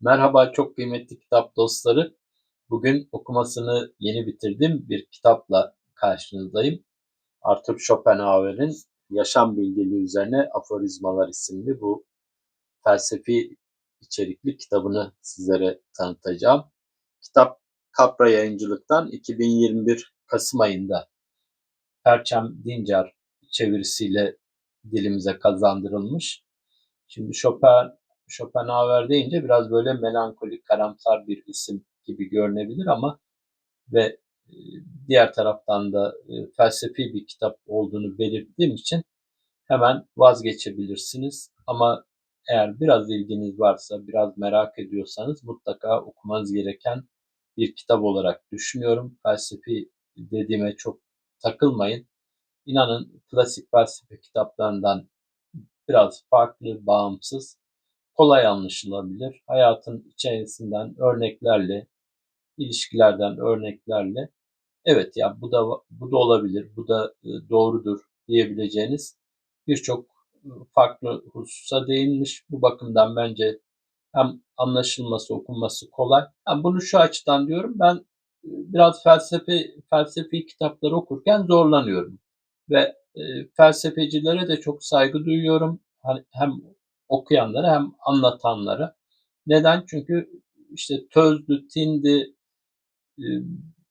Merhaba çok kıymetli kitap dostları. Bugün okumasını yeni bitirdim bir kitapla karşınızdayım. Arthur Schopenhauer'in Yaşam Bilgeliği Üzerine Aforizmalar isimli bu felsefi içerikli kitabını sizlere tanıtacağım. Kitap Kapra Yayıncılık'tan 2021 Kasım ayında Perçem Dincer çevirisiyle dilimize kazandırılmış. Şimdi Chopin Schopenhauer deyince biraz böyle melankolik, karamsar bir isim gibi görünebilir ama ve e, diğer taraftan da e, felsefi bir kitap olduğunu belirttiğim için hemen vazgeçebilirsiniz. Ama eğer biraz ilginiz varsa, biraz merak ediyorsanız mutlaka okumanız gereken bir kitap olarak düşünüyorum. Felsefi dediğime çok takılmayın. İnanın klasik felsefe kitaplarından biraz farklı, bağımsız kolay anlaşılabilir. Hayatın içerisinden örneklerle, ilişkilerden örneklerle evet ya bu da bu da olabilir, bu da e, doğrudur diyebileceğiniz birçok e, farklı hususa değinmiş. Bu bakımdan bence hem anlaşılması, okunması kolay. Yani bunu şu açıdan diyorum. Ben e, biraz felsefe felsefi kitapları okurken zorlanıyorum ve e, felsefecilere de çok saygı duyuyorum. Hani hem okuyanlara hem anlatanlara. Neden? Çünkü işte tözdü, tindi, e,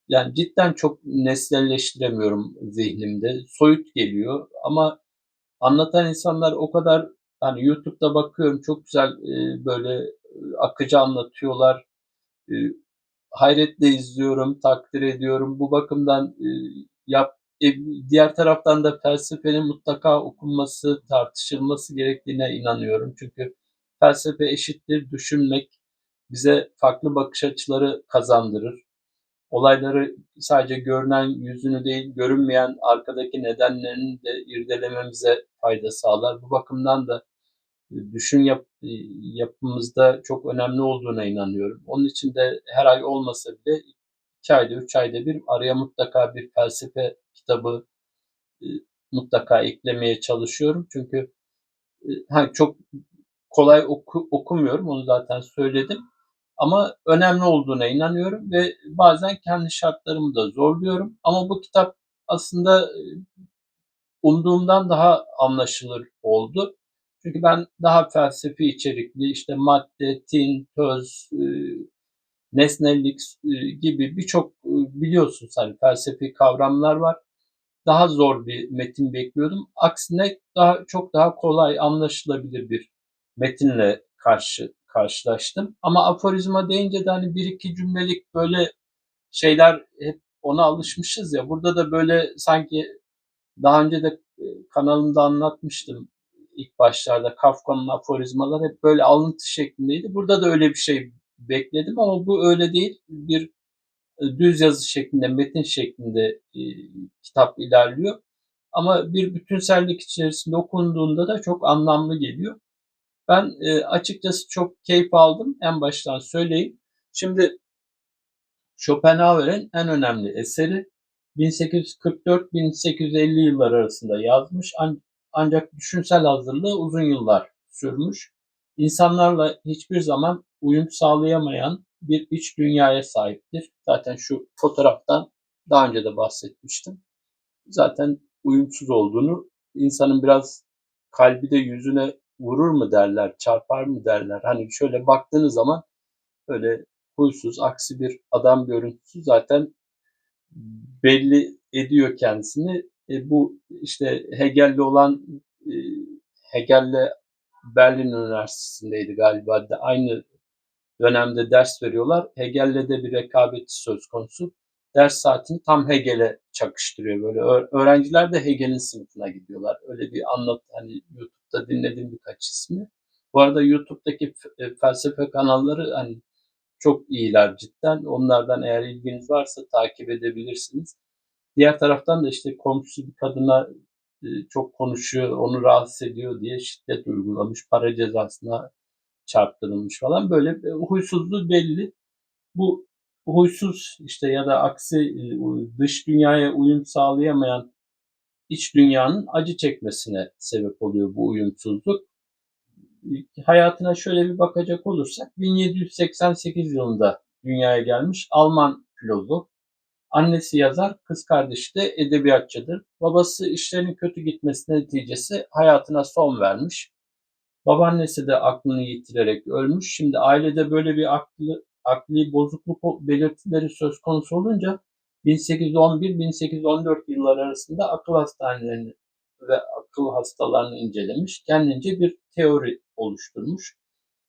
yani cidden çok nesnelleştiremiyorum zihnimde. Soyut geliyor ama anlatan insanlar o kadar hani YouTube'da bakıyorum çok güzel e, böyle akıcı anlatıyorlar. E, hayretle izliyorum, takdir ediyorum. Bu bakımdan yap e, diğer taraftan da felsefenin mutlaka okunması, tartışılması gerektiğine inanıyorum. Çünkü felsefe eşittir düşünmek, bize farklı bakış açıları kazandırır. Olayları sadece görünen yüzünü değil, görünmeyen arkadaki nedenlerini de irdelememize fayda sağlar. Bu bakımdan da e, düşün yap, e, yapımızda çok önemli olduğuna inanıyorum. Onun için de her ay olmasa bile iki ayda, üç ayda bir araya mutlaka bir felsefe kitabı e, mutlaka eklemeye çalışıyorum. Çünkü hani çok kolay oku, okumuyorum, onu zaten söyledim. Ama önemli olduğuna inanıyorum ve bazen kendi şartlarımı da zorluyorum. Ama bu kitap aslında e, umduğumdan daha anlaşılır oldu. Çünkü ben daha felsefi içerikli işte madde, tin, töz, nesnellik gibi birçok biliyorsunuz hani felsefi kavramlar var. Daha zor bir metin bekliyordum. Aksine daha çok daha kolay anlaşılabilir bir metinle karşı karşılaştım. Ama aforizma deyince de hani bir iki cümlelik böyle şeyler hep ona alışmışız ya. Burada da böyle sanki daha önce de e, kanalımda anlatmıştım ilk başlarda Kafka'nın aforizmaları hep böyle alıntı şeklindeydi. Burada da öyle bir şey bekledim ama bu öyle değil. Bir düz yazı şeklinde, metin şeklinde e, kitap ilerliyor. Ama bir bütünsellik içerisinde okunduğunda da çok anlamlı geliyor. Ben e, açıkçası çok keyif aldım. En baştan söyleyeyim. Şimdi Schopenhauer'in en önemli eseri 1844-1850 yıllar arasında yazmış ancak düşünsel hazırlığı uzun yıllar sürmüş. İnsanlarla hiçbir zaman uyum sağlayamayan bir iç dünyaya sahiptir. Zaten şu fotoğraftan daha önce de bahsetmiştim. Zaten uyumsuz olduğunu, insanın biraz kalbi de yüzüne vurur mu derler, çarpar mı derler. Hani şöyle baktığınız zaman böyle huysuz, aksi bir adam görüntüsü zaten belli ediyor kendisini. E, bu işte Hegel'le olan e, Hegel'le Berlin Üniversitesi'ndeydi galiba da aynı dönemde ders veriyorlar. Hegel'le de bir rekabet söz konusu. Ders saatini tam Hegel'e çakıştırıyor böyle. Öğrenciler de Hegel'in sınıfına gidiyorlar. Öyle bir anlat hani YouTube'da dinledim birkaç ismi. Bu arada YouTube'daki e, felsefe kanalları hani çok iyiler cidden. Onlardan eğer ilginiz varsa takip edebilirsiniz. Diğer taraftan da işte komşusu bir kadına e, çok konuşuyor, onu rahatsız ediyor diye şiddet uygulamış, para cezasına çarptırılmış falan. Böyle huysuzluğu belli. Bu huysuz işte ya da aksi e, dış dünyaya uyum sağlayamayan iç dünyanın acı çekmesine sebep oluyor bu uyumsuzluk. hayatına şöyle bir bakacak olursak 1788 yılında dünyaya gelmiş Alman filozof. Annesi yazar, kız kardeşi de edebiyatçıdır. Babası işlerinin kötü gitmesi neticesi hayatına son vermiş. Babaannesi de aklını yitirerek ölmüş. Şimdi ailede böyle bir aklı, akli bozukluk belirtileri söz konusu olunca 1811-1814 yılları arasında akıl hastanelerini ve akıl hastalarını incelemiş. Kendince bir teori oluşturmuş.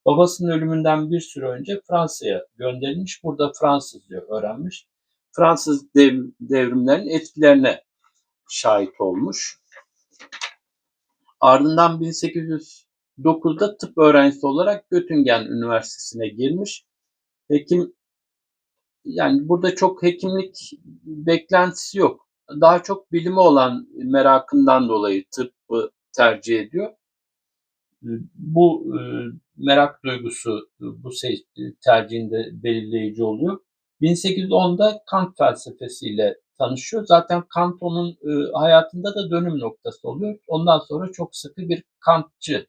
Babasının ölümünden bir süre önce Fransa'ya gönderilmiş. Burada Fransızca öğrenmiş. Fransız dev, devrimlerin etkilerine şahit olmuş. Ardından 1809'da tıp öğrencisi olarak Göttingen Üniversitesi'ne girmiş. Hekim yani burada çok hekimlik beklentisi yok. Daha çok bilime olan merakından dolayı tıbbı tercih ediyor. Bu e, merak duygusu bu tercihinde belirleyici oluyor. 1810'da Kant felsefesiyle tanışıyor. Zaten Kant onun e, hayatında da dönüm noktası oluyor. Ondan sonra çok sıkı bir Kantçı,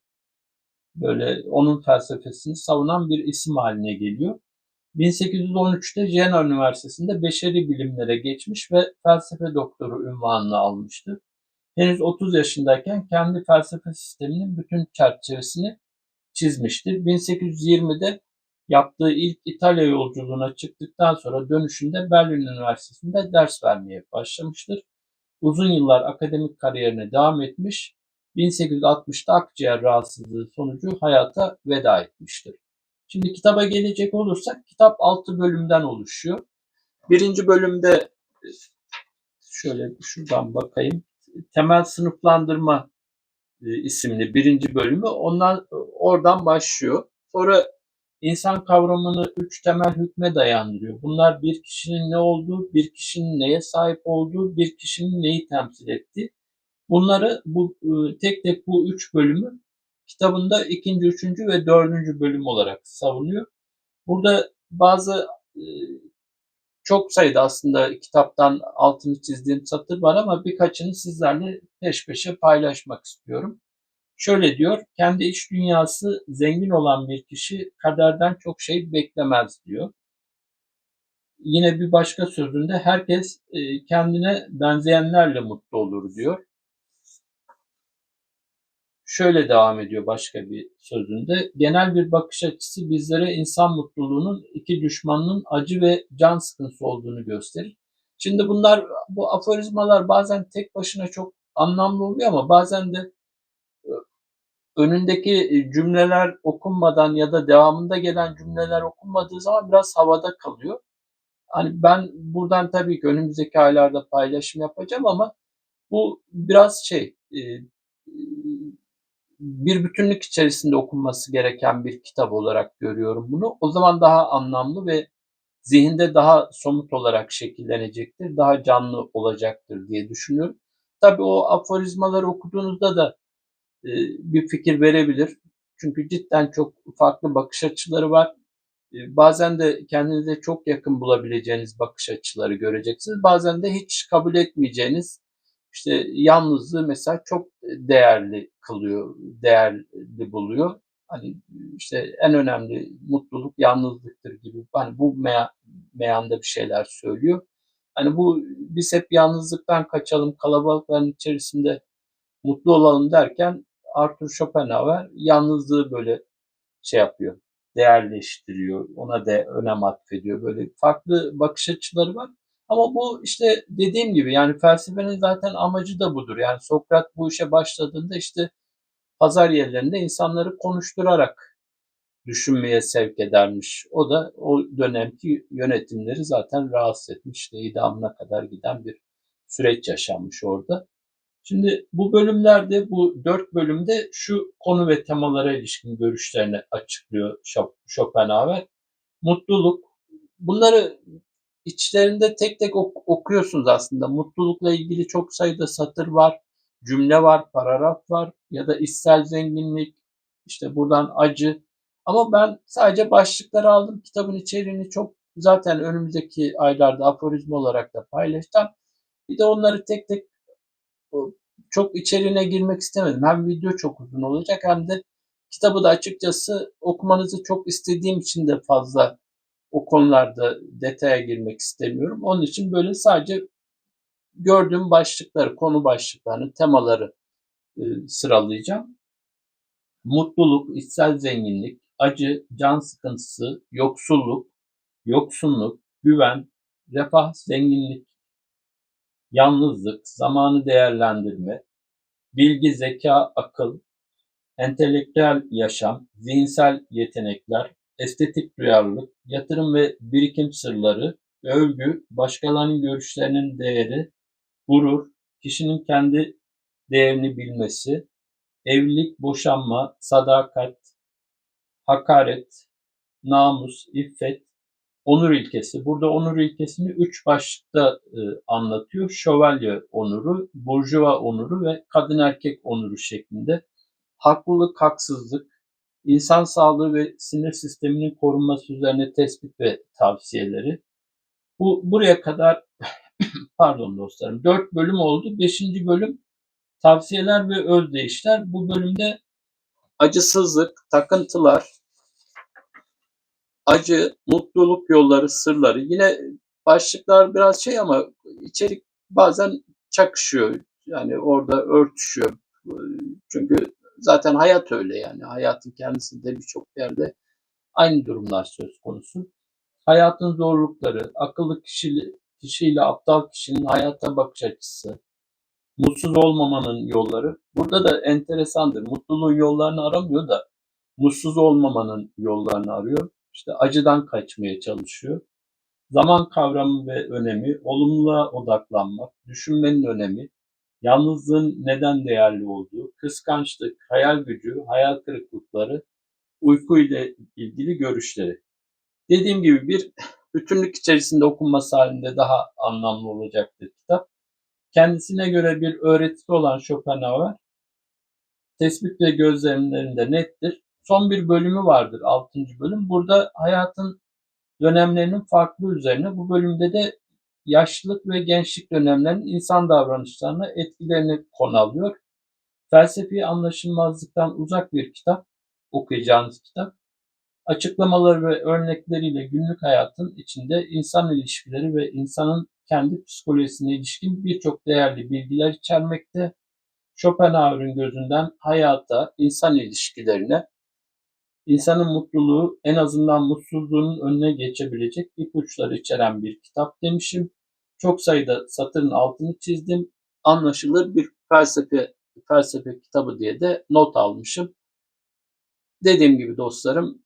böyle onun felsefesini savunan bir isim haline geliyor. 1813'te Jena Üniversitesi'nde beşeri bilimlere geçmiş ve felsefe doktoru ünvanını almıştı. Henüz 30 yaşındayken kendi felsefe sisteminin bütün çerçevesini çizmiştir. 1820'de yaptığı ilk İtalya yolculuğuna çıktıktan sonra dönüşünde Berlin Üniversitesi'nde ders vermeye başlamıştır. Uzun yıllar akademik kariyerine devam etmiş, 1860'da akciğer rahatsızlığı sonucu hayata veda etmiştir. Şimdi kitaba gelecek olursak kitap 6 bölümden oluşuyor. Birinci bölümde şöyle şuradan bakayım. Temel sınıflandırma e, isimli birinci bölümü ondan oradan başlıyor. Sonra insan kavramını üç temel hükme dayandırıyor. Bunlar bir kişinin ne olduğu, bir kişinin neye sahip olduğu, bir kişinin neyi temsil ettiği. Bunları bu e, tek tek bu üç bölümü kitabında ikinci, üçüncü ve dördüncü bölüm olarak savunuyor. Burada bazı e, çok sayıda aslında kitaptan altını çizdiğim satır var ama birkaçını sizlerle peş peşe paylaşmak istiyorum. Şöyle diyor, kendi iç dünyası zengin olan bir kişi kaderden çok şey beklemez diyor. Yine bir başka sözünde herkes e, kendine benzeyenlerle mutlu olur diyor şöyle devam ediyor başka bir sözünde. Genel bir bakış açısı bizlere insan mutluluğunun iki düşmanının acı ve can sıkıntısı olduğunu gösterir. Şimdi bunlar bu aforizmalar bazen tek başına çok anlamlı oluyor ama bazen de e, önündeki cümleler okunmadan ya da devamında gelen cümleler okunmadığı zaman biraz havada kalıyor. Hani ben buradan tabii ki önümüzdeki aylarda paylaşım yapacağım ama bu biraz şey e, bir bütünlük içerisinde okunması gereken bir kitap olarak görüyorum bunu. O zaman daha anlamlı ve zihinde daha somut olarak şekillenecektir, daha canlı olacaktır diye düşünüyorum. Tabii o aforizmaları okuduğunuzda da e, bir fikir verebilir. Çünkü cidden çok farklı bakış açıları var. E, bazen de kendinize çok yakın bulabileceğiniz bakış açıları göreceksiniz. Bazen de hiç kabul etmeyeceğiniz işte yalnızlığı mesela çok değerli kılıyor, değerli buluyor. Hani işte en önemli mutluluk yalnızlıktır gibi. Hani bu meya, meyanda bir şeyler söylüyor. Hani bu biz hep yalnızlıktan kaçalım, kalabalıkların içerisinde mutlu olalım derken Arthur Schopenhauer yalnızlığı böyle şey yapıyor, değerleştiriyor, ona da önem atfediyor. Böyle farklı bakış açıları var. Ama bu işte dediğim gibi yani felsefenin zaten amacı da budur. Yani Sokrat bu işe başladığında işte pazar yerlerinde insanları konuşturarak düşünmeye sevk edermiş. O da o dönemki yönetimleri zaten rahatsız etmiş. İşte idamına kadar giden bir süreç yaşanmış orada. Şimdi bu bölümlerde, bu dört bölümde şu konu ve temalara ilişkin görüşlerini açıklıyor Schopenhauer. Mutluluk. Bunları içlerinde tek tek ok- okuyorsunuz aslında. Mutlulukla ilgili çok sayıda satır var, cümle var, paragraf var ya da içsel zenginlik, işte buradan acı. Ama ben sadece başlıkları aldım. Kitabın içeriğini çok zaten önümüzdeki aylarda aforizma olarak da paylaşacağım. Bir de onları tek tek çok içeriğine girmek istemedim. Hem video çok uzun olacak hem de Kitabı da açıkçası okumanızı çok istediğim için de fazla o konularda detaya girmek istemiyorum. Onun için böyle sadece gördüğüm başlıkları, konu başlıklarını, temaları e, sıralayacağım. Mutluluk, içsel zenginlik, acı, can sıkıntısı, yoksulluk, yoksunluk, güven, refah, zenginlik, yalnızlık, zamanı değerlendirme, bilgi, zeka, akıl, entelektüel yaşam, zihinsel yetenekler, estetik duyarlılık, yatırım ve birikim sırları, övgü, başkalarının görüşlerinin değeri, gurur, kişinin kendi değerini bilmesi, evlilik, boşanma, sadakat, hakaret, namus, iffet, onur ilkesi. Burada onur ilkesini üç başlıkta e, anlatıyor. Şövalye onuru, burjuva onuru ve kadın erkek onuru şeklinde. Haklılık, haksızlık, insan sağlığı ve sinir sisteminin korunması üzerine tespit ve tavsiyeleri. Bu buraya kadar pardon dostlarım dört bölüm oldu. Beşinci bölüm tavsiyeler ve özdeyişler. Bu bölümde acısızlık, takıntılar, acı, mutluluk yolları, sırları. Yine başlıklar biraz şey ama içerik bazen çakışıyor. Yani orada örtüşüyor. Çünkü zaten hayat öyle yani. Hayatın kendisinde birçok yerde aynı durumlar söz konusu. Hayatın zorlukları, akıllı kişiyle, kişiyle aptal kişinin hayata bakış açısı, mutsuz olmamanın yolları. Burada da enteresandır. Mutluluğun yollarını aramıyor da mutsuz olmamanın yollarını arıyor. İşte acıdan kaçmaya çalışıyor. Zaman kavramı ve önemi, olumluğa odaklanmak, düşünmenin önemi, yalnızlığın neden değerli olduğu, kıskançlık, hayal gücü, hayal kırıklıkları, uyku ile ilgili görüşleri. Dediğim gibi bir bütünlük içerisinde okunması halinde daha anlamlı olacaktır kitap. Kendisine göre bir öğretisi olan Schopenhauer, tespit ve gözlemlerinde nettir. Son bir bölümü vardır, 6. bölüm. Burada hayatın dönemlerinin farklı üzerine, bu bölümde de yaşlılık ve gençlik dönemlerinin insan davranışlarına etkilerini konu alıyor. Felsefi anlaşılmazlıktan uzak bir kitap, okuyacağınız kitap. Açıklamaları ve örnekleriyle günlük hayatın içinde insan ilişkileri ve insanın kendi psikolojisine ilişkin birçok değerli bilgiler içermekte. Schopenhauer'ın gözünden hayata, insan ilişkilerine, insanın mutluluğu en azından mutsuzluğunun önüne geçebilecek ipuçları içeren bir kitap demişim. Çok sayıda satırın altını çizdim. Anlaşılır bir felsefe felsefe kitabı diye de not almışım. Dediğim gibi dostlarım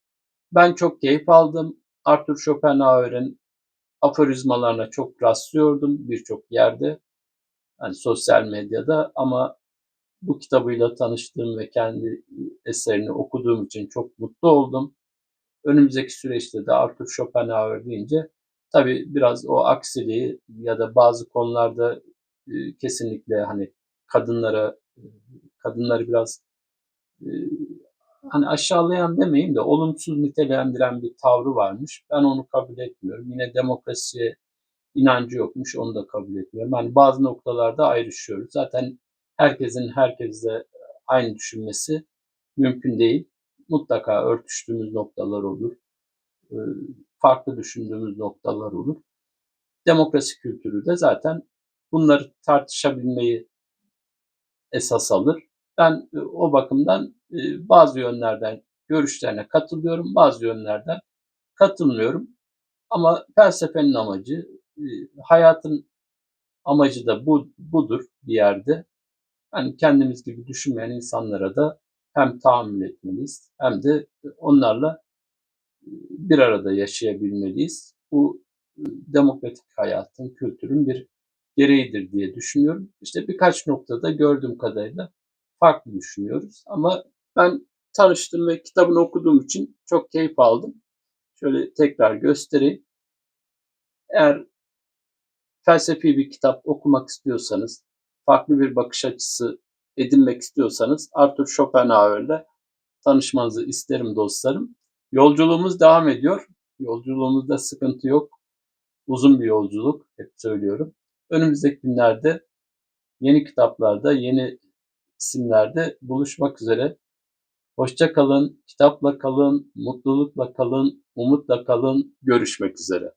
ben çok keyif aldım. Arthur Schopenhauer'in aforizmalarına çok rastlıyordum birçok yerde. Yani sosyal medyada ama bu kitabıyla tanıştığım ve kendi eserini okuduğum için çok mutlu oldum. Önümüzdeki süreçte de Arthur Schopenhauer deyince tabii biraz o aksiliği ya da bazı konularda e, kesinlikle hani kadınlara e, kadınları biraz e, hani aşağılayan demeyeyim de olumsuz nitelendiren bir tavrı varmış. Ben onu kabul etmiyorum. Yine demokrasiye inancı yokmuş onu da kabul etmiyorum. Hani bazı noktalarda ayrışıyoruz. Zaten herkesin herkesle aynı düşünmesi mümkün değil. Mutlaka örtüştüğümüz noktalar olur. Farklı düşündüğümüz noktalar olur. Demokrasi kültürü de zaten bunları tartışabilmeyi esas alır. Ben e, o bakımdan e, bazı yönlerden görüşlerine katılıyorum, bazı yönlerden katılmıyorum. Ama felsefenin amacı, e, hayatın amacı da bu budur bir yerde. Yani kendimiz gibi düşünmeyen insanlara da hem tahammül etmeliyiz hem de onlarla bir arada yaşayabilmeliyiz. Bu demokratik hayatın, kültürün bir gereğidir diye düşünüyorum. İşte birkaç noktada gördüğüm kadarıyla farklı düşünüyoruz. Ama ben tanıştım ve kitabını okuduğum için çok keyif aldım. Şöyle tekrar göstereyim. Eğer felsefi bir kitap okumak istiyorsanız, farklı bir bakış açısı edinmek istiyorsanız Arthur Schopenhauer'le tanışmanızı isterim dostlarım. Yolculuğumuz devam ediyor. Yolculuğumuzda sıkıntı yok. Uzun bir yolculuk hep söylüyorum. Önümüzdeki günlerde yeni kitaplarda, yeni isimlerde buluşmak üzere. Hoşça kalın, kitapla kalın, mutlulukla kalın, umutla kalın. Görüşmek üzere.